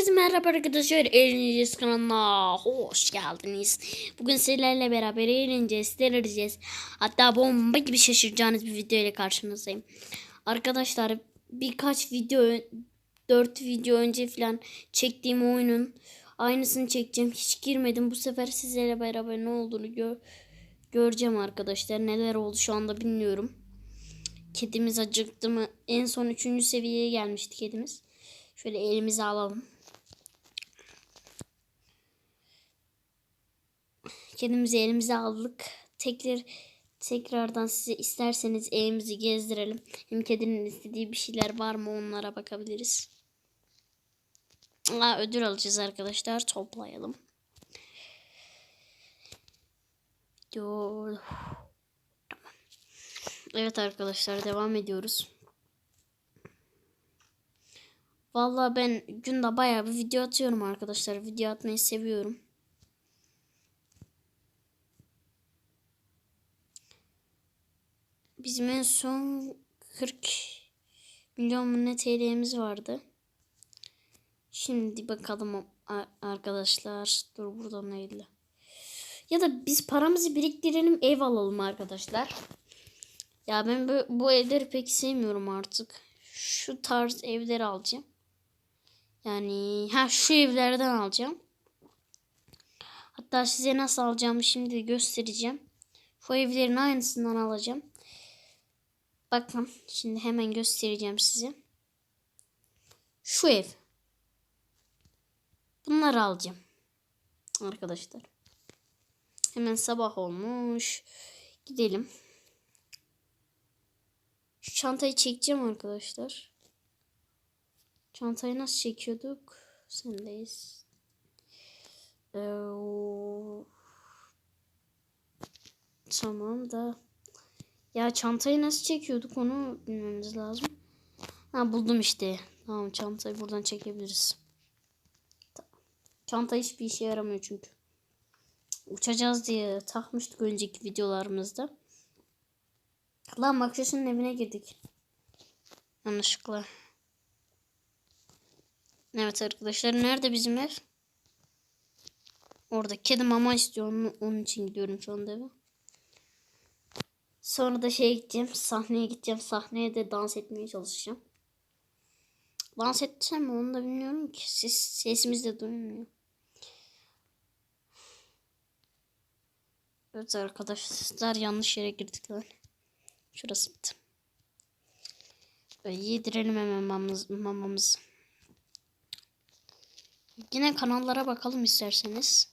Herkese merhaba arkadaşlar. Eğleneceğiz kanalına hoş geldiniz. Bugün sizlerle beraber eğleneceğiz, delireceğiz. Hatta bomba gibi şaşıracağınız bir video ile karşınızdayım. Arkadaşlar birkaç video, 4 video önce falan çektiğim oyunun aynısını çekeceğim. Hiç girmedim. Bu sefer sizlerle beraber ne olduğunu gör, göreceğim arkadaşlar. Neler oldu şu anda bilmiyorum. Kedimiz acıktı mı? En son 3. seviyeye gelmişti kedimiz. Şöyle elimize alalım. Kedimizi elimize aldık. Tekrar tekrardan size isterseniz elimizi gezdirelim. Hem kedinin istediği bir şeyler var mı onlara bakabiliriz. Aa, ödül alacağız arkadaşlar. Toplayalım. Tamam. Evet arkadaşlar devam ediyoruz. Vallahi ben günde bayağı bir video atıyorum arkadaşlar. Video atmayı seviyorum. Bizim en son 40 milyon mu ne TL'miz vardı. Şimdi bakalım arkadaşlar. Dur buradan neydi? Ya da biz paramızı biriktirelim ev alalım arkadaşlar. Ya ben bu, bu evleri pek sevmiyorum artık. Şu tarz evleri alacağım. Yani ha şu evlerden alacağım. Hatta size nasıl alacağımı şimdi göstereceğim. Bu evlerin aynısından alacağım. Bakın şimdi hemen göstereceğim size. Şu ev. Bunları alacağım. Arkadaşlar. Hemen sabah olmuş. Gidelim. Şu çantayı çekeceğim arkadaşlar. Çantayı nasıl çekiyorduk? Sendeyiz. Ee, tamam da ya çantayı nasıl çekiyorduk onu bilmemiz lazım. Ha buldum işte. Tamam çantayı buradan çekebiliriz. Çanta hiçbir işe yaramıyor çünkü. Uçacağız diye takmıştık önceki videolarımızda. Lan Maksas'ın evine girdik. Yanlışlıkla. Evet arkadaşlar nerede bizim ev? Orada kedi mama istiyor onun, onun için gidiyorum şu anda eve. Sonra da şeye gideceğim sahneye gideceğim sahneye de dans etmeye çalışacağım. Dans mi onu da bilmiyorum ki ses, sesimiz de duyulmuyor. Evet arkadaşlar yanlış yere girdik lan. Şurası bitti. Böyle yedirelim hemen mamamız, mamamızı. Yine kanallara bakalım isterseniz.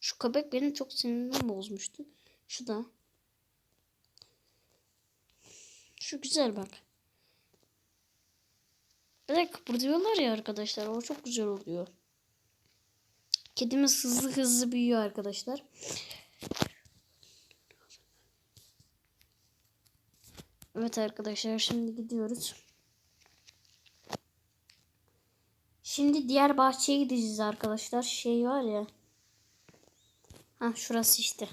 Şu köpek benim çok sinirimi bozmuştu. Şu da. Şu güzel bak. De kıpırdıyorlar ya arkadaşlar. O çok güzel oluyor. Kedimiz hızlı hızlı büyüyor arkadaşlar. Evet arkadaşlar şimdi gidiyoruz. Şimdi diğer bahçeye gideceğiz arkadaşlar. Şey var ya. Ha şurası işte.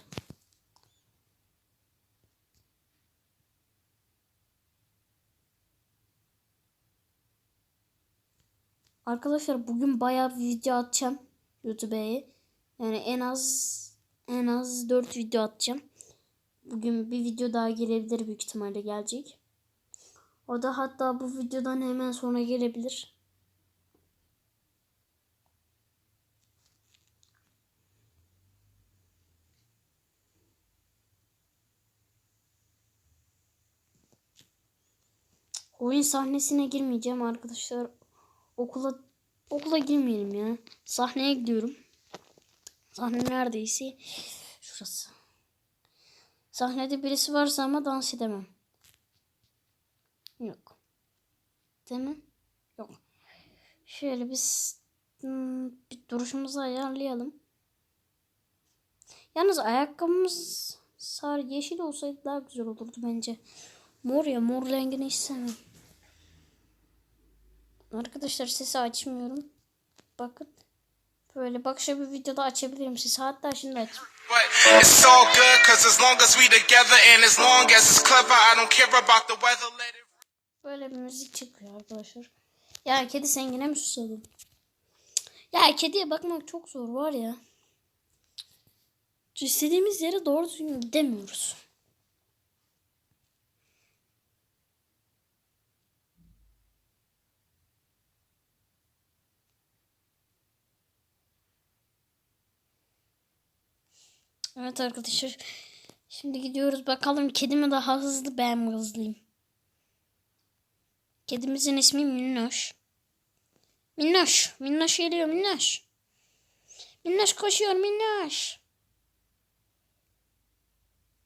Arkadaşlar bugün bayağı bir video atacağım YouTube'a. Yani en az en az 4 video atacağım. Bugün bir video daha gelebilir büyük ihtimalle gelecek. O da hatta bu videodan hemen sonra gelebilir. Oyun sahnesine girmeyeceğim arkadaşlar. Okula okula girmeyelim ya. Sahneye gidiyorum. Sahne neredeyse şurası. Sahnede birisi varsa ama dans edemem. Yok. Değil mi? Yok. Şöyle biz hmm, bir duruşumuzu ayarlayalım. Yalnız ayakkabımız sarı yeşil olsaydı daha güzel olurdu bence. Mor ya mor rengini hiç sevmem. Arkadaşlar sesi açmıyorum. Bakın. Böyle bak şu bir videoda açabilirim sesi. Hatta şimdi aç. Böyle bir müzik çıkıyor arkadaşlar. Ya kedi sen yine mi susadın? Ya kediye bakmak çok zor var ya. İstediğimiz yere doğru düzgün gidemiyoruz. Evet arkadaşlar. Şimdi gidiyoruz bakalım kedi mi daha hızlı ben mi hızlıyım? Kedimizin ismi Minnoş. Minnoş. Minnoş geliyor Minnoş. Minnoş koşuyor Minnoş.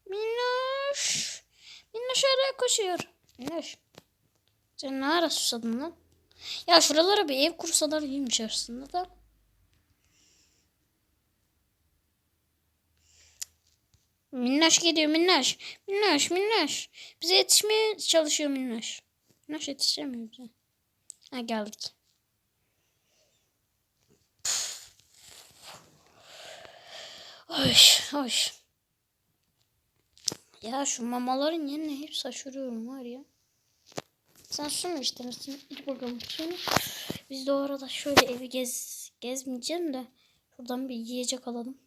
Minnoş. Minnoş araya koşuyor. Minnoş. Sen ne ara susadın lan? Ya şuralara bir ev kursalar iyiymiş aslında da. Minnoş geliyor Minnoş. Minnoş Minnoş. Bize yetişmeye çalışıyor Minnoş. Minnoş yetişemiyor bize. Ha geldik. Hoş hoş. Ya şu mamaların yerine hep şaşırıyorum var ya. Sen su mu istersin? İç bakalım. Biz de o arada şöyle evi gez gezmeyeceğim de şuradan bir yiyecek alalım.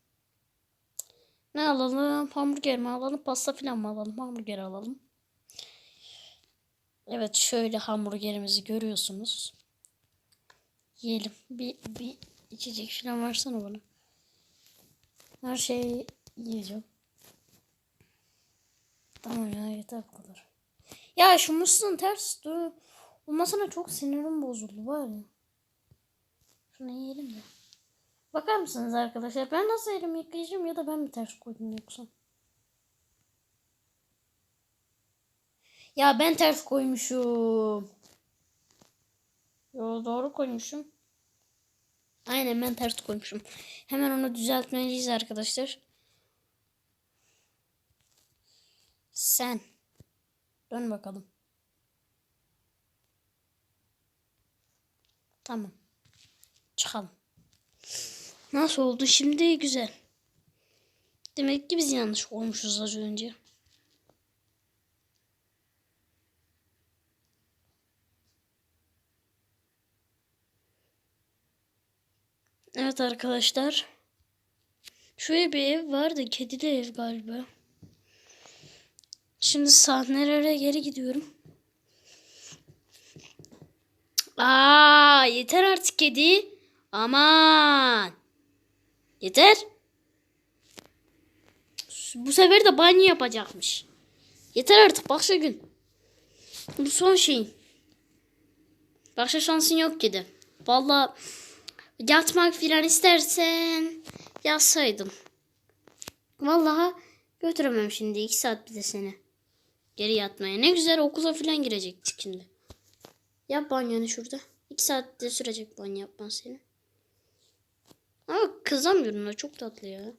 Ne alalım? Hamburger mi alalım? Pasta falan mı alalım? Hamburger alalım. Evet şöyle hamburgerimizi görüyorsunuz. Yiyelim. Bir, bir içecek falan versene bana. Her şeyi yiyeceğim. Tamam ya yeter bu kadar. Ya şu mısırın ters dur. Olmasına çok sinirim bozuldu var ya. Şunu yiyelim de. Bakar mısınız arkadaşlar? Ben nasıl elimi yıkayacağım ya da ben mi ters koydum yoksa? Ya ben ters koymuşum. Yo doğru koymuşum. Aynen ben ters koymuşum. Hemen onu düzeltmeliyiz arkadaşlar. Sen. Dön bakalım. Tamam. Çıkalım. Nasıl oldu şimdi? Güzel. Demek ki biz yanlış koymuşuz az önce. Evet arkadaşlar. Şöyle bir ev vardı. Kedili ev galiba. Şimdi sahnelere geri gidiyorum. Aa, yeter artık kedi. Aman. Yeter. Bu sefer de banyo yapacakmış. Yeter artık başka gün. Bu son şeyin. Başka şansın yok kedi. Vallahi yatmak filan istersen yatsaydım. Vallahi götüremem şimdi iki saat bir de seni. Geri yatmaya. Ne güzel okula filan girecektik şimdi. Yap banyonu şurada. İki saatte sürecek banyo yapman seni. Ama kızamıyorum da çok tatlı ya.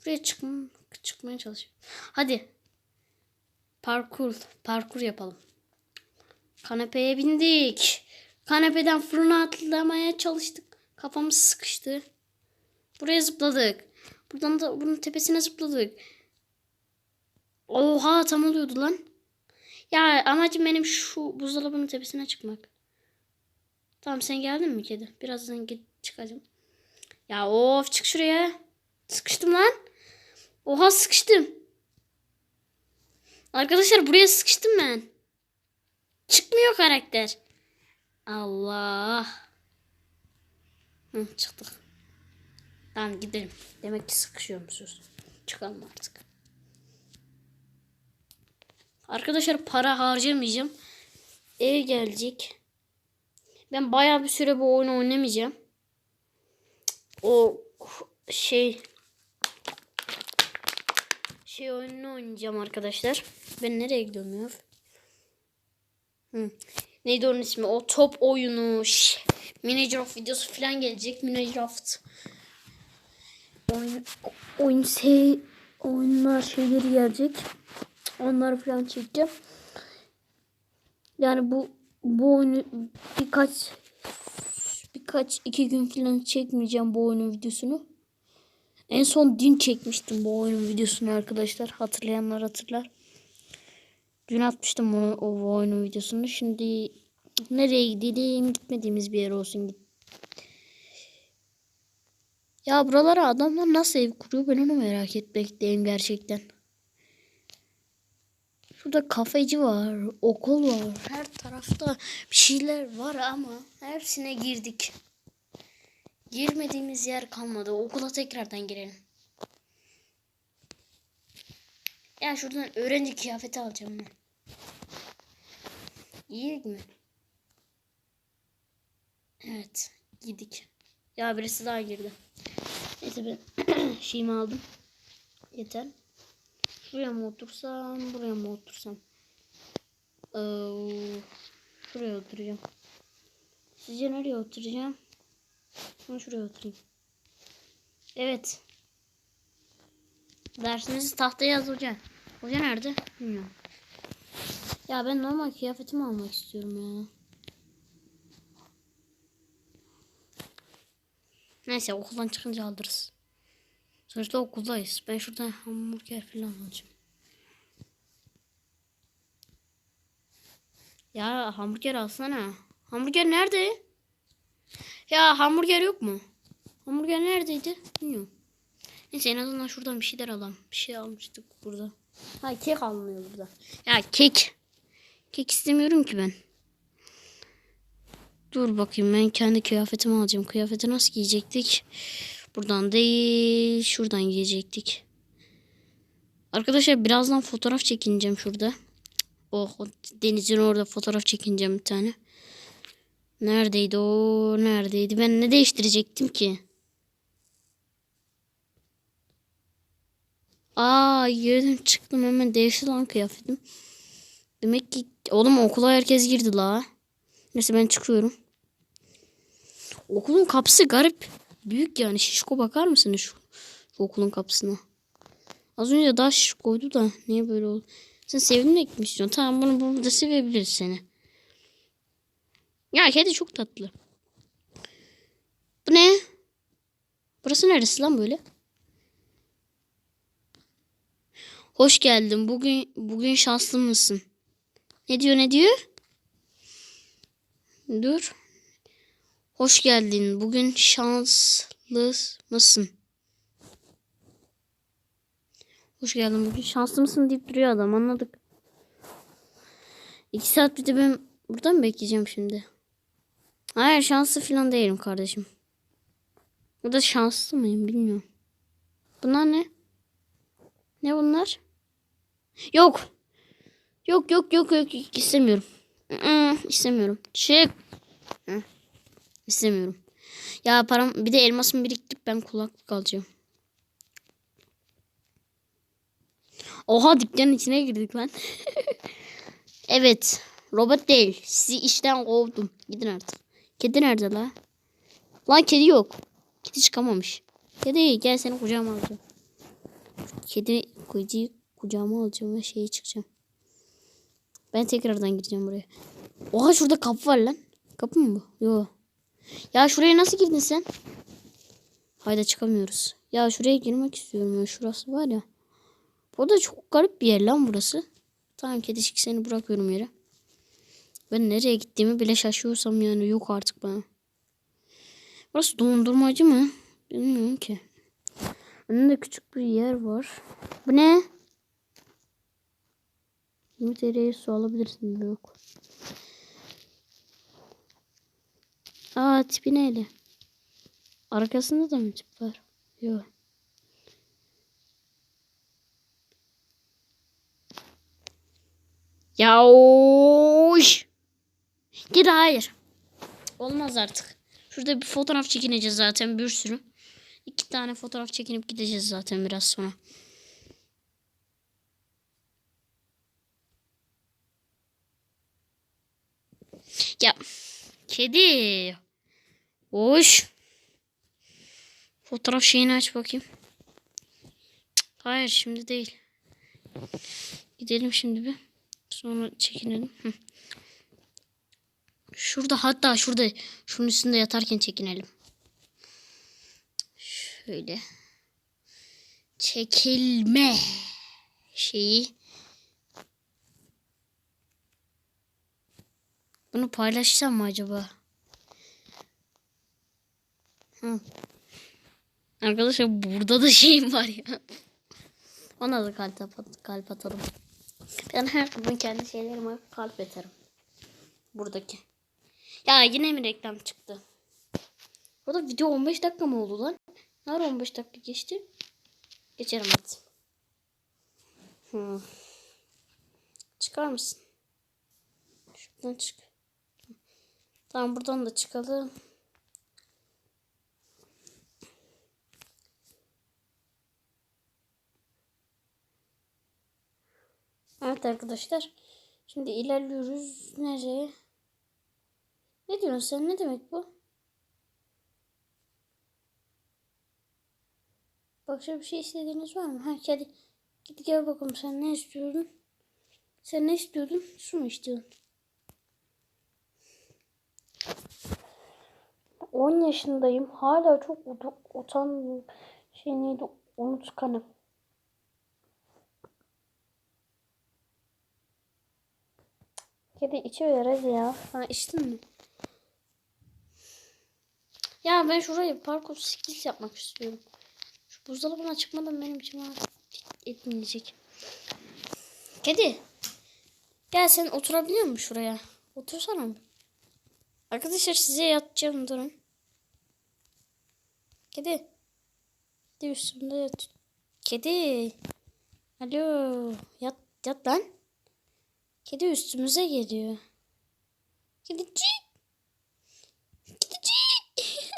Buraya çıkma, çıkmaya çalışıyorum. Hadi. Parkur. Parkur yapalım. Kanepeye bindik. Kanepeden fırına atlamaya çalıştık. Kafamız sıkıştı. Buraya zıpladık. Buradan da bunun tepesine zıpladık. Oha tam oluyordu lan. Ya amacım benim şu buzdolabının tepesine çıkmak. Tamam sen geldin mi kedi? Birazdan git çıkacağım. Ya of çık şuraya. Sıkıştım lan. Oha sıkıştım. Arkadaşlar buraya sıkıştım ben. Çıkmıyor karakter. Allah. Hı, çıktık. Tamam gidelim. Demek ki sıkışıyormuşuz. Çıkalım artık. Arkadaşlar para harcamayacağım. Eve gelecek. Ben bayağı bir süre bu oyunu oynamayacağım. O şey şey oyununu oynayacağım arkadaşlar. Ben nereye gidiyorum ya? Hı. Neydi onun ismi? O top oyunu. Şş. Minecraft videosu falan gelecek. Minecraft oyun, oyun şey oyunlar şeyleri gelecek. Onları falan çekeceğim. Yani bu bu oyunu birkaç birkaç iki gün falan çekmeyeceğim bu oyunun videosunu. En son dün çekmiştim bu oyunun videosunu arkadaşlar. Hatırlayanlar hatırlar. Dün atmıştım o, o oyunun videosunu. Şimdi Nereye gidelim? Gitmediğimiz bir yer olsun. Ya buralara adamlar nasıl ev kuruyor ben onu merak etmekteyim gerçekten. Şurada kafeci var, okul var. Her tarafta bir şeyler var ama hepsine girdik. Girmediğimiz yer kalmadı. Okula tekrardan girelim. Ya şuradan öğrenci kıyafeti alacağım ben. İyi mi? Evet. Giydik. Ya birisi daha girdi. Neyse ben şeyimi aldım. Yeter. Şuraya mı otursam, buraya mı otursam? Ee, şuraya oturacağım. Sizce nereye oturacağım? Ben şuraya oturayım. Evet. Dersinizi tahtaya yaz hoca. Hoca nerede? Bilmiyorum. Ya ben normal kıyafetimi almak istiyorum ya. Neyse okuldan çıkınca alırız. Sonuçta okuldayız. Ben şuradan hamburger falan alacağım. Ya hamburger alsana. Hamburger nerede? Ya hamburger yok mu? Hamburger neredeydi? Bilmiyorum. Neyse en azından şuradan bir şeyler alalım. Bir şey almıştık burada. Ha kek alınıyor burada. Ya kek. Kek istemiyorum ki ben. Dur bakayım ben kendi kıyafetimi alacağım. Kıyafeti nasıl giyecektik? Buradan değil şuradan giyecektik. Arkadaşlar birazdan fotoğraf çekineceğim şurada. Oh denizin orada fotoğraf çekineceğim bir tane. Neredeydi o? Neredeydi? Ben ne değiştirecektim ki? Aa yerden çıktım hemen değişti lan kıyafetim. Demek ki oğlum okula herkes girdi la. Neyse ben çıkıyorum. Okulun kapısı garip. Büyük yani şişko bakar mısınız şu, şu okulun kapısına? Az önce daha şişkoydu da niye böyle oldu? Sen sevinmek mi istiyorsun? Tamam bunu burada sevebiliriz seni. Ya kedi çok tatlı. Bu ne? Burası neresi lan böyle? Hoş geldin. Bugün bugün şanslı mısın? Ne diyor ne diyor? Dur. Hoş geldin. Bugün şanslı mısın? Hoş geldin. Bugün şanslı mısın deyip duruyor adam. Anladık. İki saat bir de ben burada mı bekleyeceğim şimdi? Hayır şanslı falan değilim kardeşim. Burada şanslı mıyım bilmiyorum. Bunlar ne? Ne bunlar? Yok. Yok yok yok yok istemiyorum. İstemiyorum. Çık. Hı. İstemiyorum. Ya param bir de elmasımı biriktirip ben kulaklık alacağım. Oha dükkanın içine girdik lan. evet. Robot değil. Sizi işten kovdum. Gidin artık. Kedi nerede la? Lan kedi yok. Kedi çıkamamış. Kedi gel seni kucağıma alacağım. Kedi kediyi kucağıma alacağım ve şeyi çıkacağım. Ben tekrardan gideceğim buraya. Oha şurada kapı var lan. Kapı mı bu? Yok. Ya şuraya nasıl girdin sen? Hayda çıkamıyoruz. Ya şuraya girmek istiyorum. Ya. Şurası var ya. Bu da çok garip bir yer lan burası. Tamam kedicik seni bırakıyorum yere. Ben nereye gittiğimi bile şaşıyorsam yani yok artık bana. Burası dondurmacı mı? Bilmiyorum ki. Önünde küçük bir yer var. Bu ne? 20 TL'ye su alabilirsin. Yok. Aa tipi neyle? Arkasında da mı tip var? Yok. Ya oş. Git hayır. Olmaz artık. Şurada bir fotoğraf çekineceğiz zaten bir sürü. İki tane fotoğraf çekinip gideceğiz zaten biraz sonra. Ya kedi. Hoş. Fotoğraf şeyini aç bakayım. Hayır şimdi değil. Gidelim şimdi bir. Sonra çekinelim. Şurada hatta şurada şunun üstünde yatarken çekinelim. Şöyle. Çekilme şeyi. Bunu paylaşsam mı acaba? Arkadaşlar burada da şeyim var ya. Ona da kalp, at- kalp atalım. Ben her gün kendi şeylerime kalp atarım. Buradaki. Ya yine mi reklam çıktı? Burada video 15 dakika mı oldu lan? Nerede 15 dakika geçti? Geçerim hadi. Hmm. Çıkar mısın? Şuradan çık. Tamam buradan da çıkalım. Evet arkadaşlar. Şimdi ilerliyoruz. Nereye? Ne diyorsun sen? Ne demek bu? Başka bir şey istediğiniz var mı? Ha hadi. Git gel bakalım sen ne istiyordun? Sen ne istiyordun? Su mu istiyordun? 10 yaşındayım. Hala çok ut- utan şey neydi? Unutkanım. Kedi içiver hadi ya. Ha içtin mi? Ya ben şurayı parkur skills yapmak istiyorum. Şu buzdolabına çıkmadan benim için etmeyecek. Kedi. Gel sen oturabiliyor musun şuraya? Otursana. Arkadaşlar size yatacağım durun. Kedi. Kedi üstümde yat. Kedi. Alo. Yat, yat lan. Kedi üstümüze geliyor. Kedicik. Kedicik.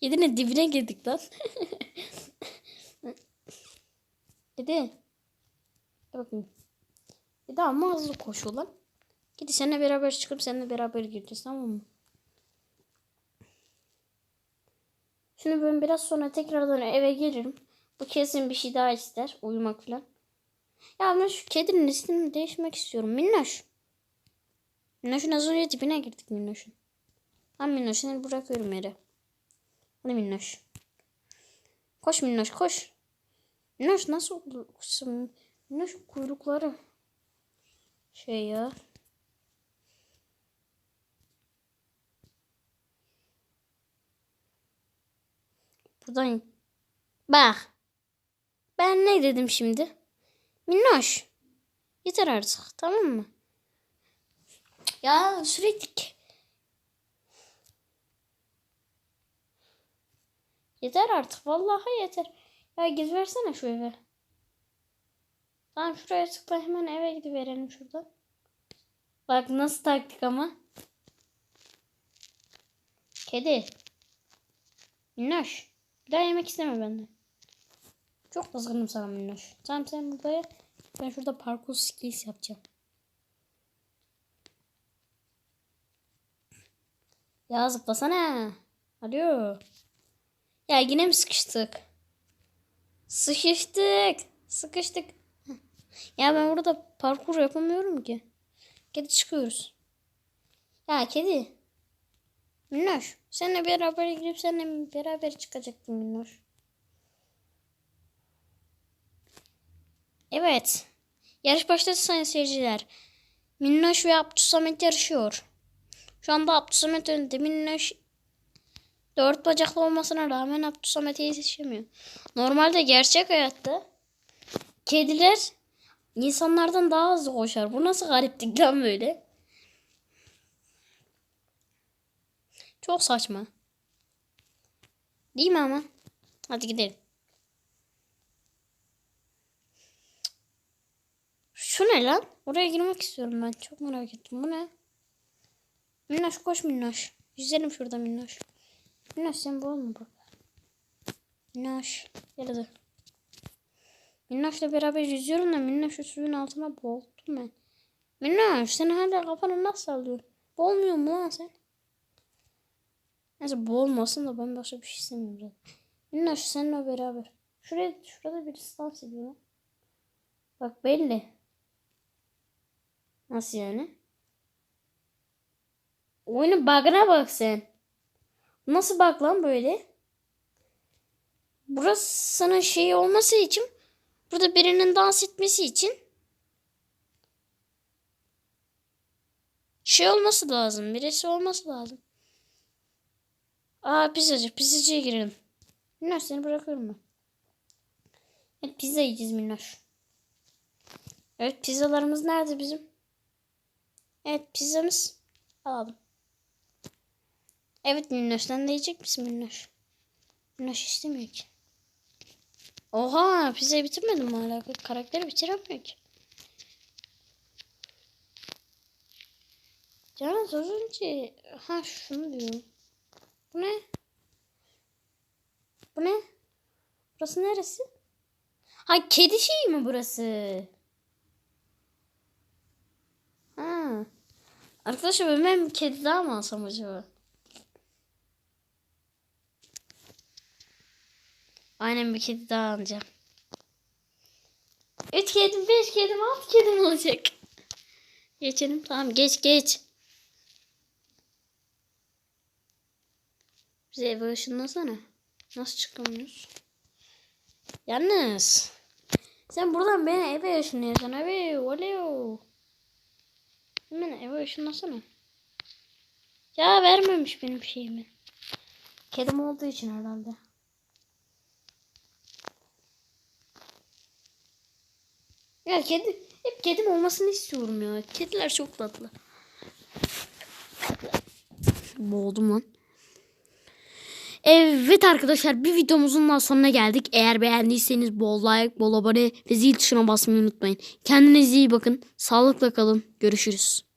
Kedinin dibine girdik lan. Kedi. Bakayım. Kedi ama hızlı koşuyor lan. Kedi seninle beraber çıkıp seninle beraber gireceğiz tamam mı? Şimdi ben biraz sonra tekrardan eve gelirim. Bu kesin bir şey daha ister. Uyumak falan. Ya ben şu kedinin ismini değişmek istiyorum. Minnoş. Minnoş'un az önce dibine girdik Minnoş'un. Lan Minnoş seni bırakıyorum yere. Hadi Minnoş. Koş Minnoş koş. Minnoş nasıl oldu? Minnoş kuyrukları. Şey ya. Buradan. Bak. Ben ne dedim şimdi? Minnoş. Yeter artık tamam mı? Ya sürekli. Yeter artık. Vallahi yeter. Ya git versene şu eve. Tamam şuraya tıkla hemen eve gidiverelim şuradan. Bak nasıl taktik ama. Kedi. Minnoş. Bir daha yemek isteme benden. Çok kızgınım sana Minnoş. Tamam sen burada yat. Ben şurada parkur skills yapacağım. Ya zıplasana. Alo. Ya yine mi sıkıştık? Sıkıştık. Sıkıştık. Ya ben burada parkur yapamıyorum ki. Kedi çıkıyoruz. Ya kedi. Minnoş. Seninle beraber girip seninle beraber çıkacaktım Minnoş. Evet. Yarış başladı sayın seyirciler. Minnoş ve Abdülsamet yarışıyor. Şu anda Abdülsamet önünde. Minnoş dört bacaklı olmasına rağmen Abdülsamet'e yetişemiyor. Normalde gerçek hayatta kediler insanlardan daha hızlı koşar. Bu nasıl gariplik lan böyle? Çok saçma. Değil mi ama? Hadi gidelim. Şu ne lan? Oraya girmek istiyorum ben. Çok merak ettim. Bu ne? Minnoş koş Minnoş. Yüzelim şurada Minnoş. Minnoş sen boğulma bak. Minnoş. Gel hadi. Minnoş'la beraber yüzüyorum da Minnoş'u suyun altına boğuldum ben. Minnoş sen hala kafanı nasıl sallıyorsun? Boğulmuyor mu lan sen? Neyse boğulmasın da ben başka bir şey istemiyorum zaten. Minnoş seninle beraber. Şuraya, şurada birisi dans ediyor. Bak belli. Nasıl yani? Oyunun bug'ına bak sen. Nasıl bug lan böyle? Burası sana şey olması için burada birinin dans etmesi için şey olması lazım. Birisi olması lazım. Aa pizzacı. Pizzacıya girelim. Minnoş seni bırakıyorum ben. Evet pizza yiyeceğiz Minnoş. Evet pizzalarımız nerede bizim? Evet pizzamız. Alalım. Evet Minnoş sen de yiyecek misin Minnoş? Minnoş istemiyor ki. Oha pizzayı bitirmedim hala? Karakteri bitiremiyor ki. Canan az önce... Ha şunu diyorum. Bu ne? Bu ne? Burası neresi? Ha kedi şeyi mi burası? Ha. Arkadaşlar ben bir kedi daha mı alsam acaba? Aynen bir kedi daha alacağım. Üç kedim, beş kedim, altı kedim olacak. Geçelim tamam geç geç. Bize eve ışınlasana. Nasıl çıkamıyoruz? Yalnız. Sen buradan beni eve ışınlıyorsun. Eve oleo. Hemen eve ışınlasana. Ya vermemiş benim şeyimi. Kedim olduğu için herhalde. Ya kedi hep kedim olmasını istiyorum ya. Kediler çok tatlı. Boğdum lan. Evet arkadaşlar bir videomuzun daha sonuna geldik. Eğer beğendiyseniz bol like, bol abone ve zil tuşuna basmayı unutmayın. Kendinize iyi bakın. Sağlıkla kalın. Görüşürüz.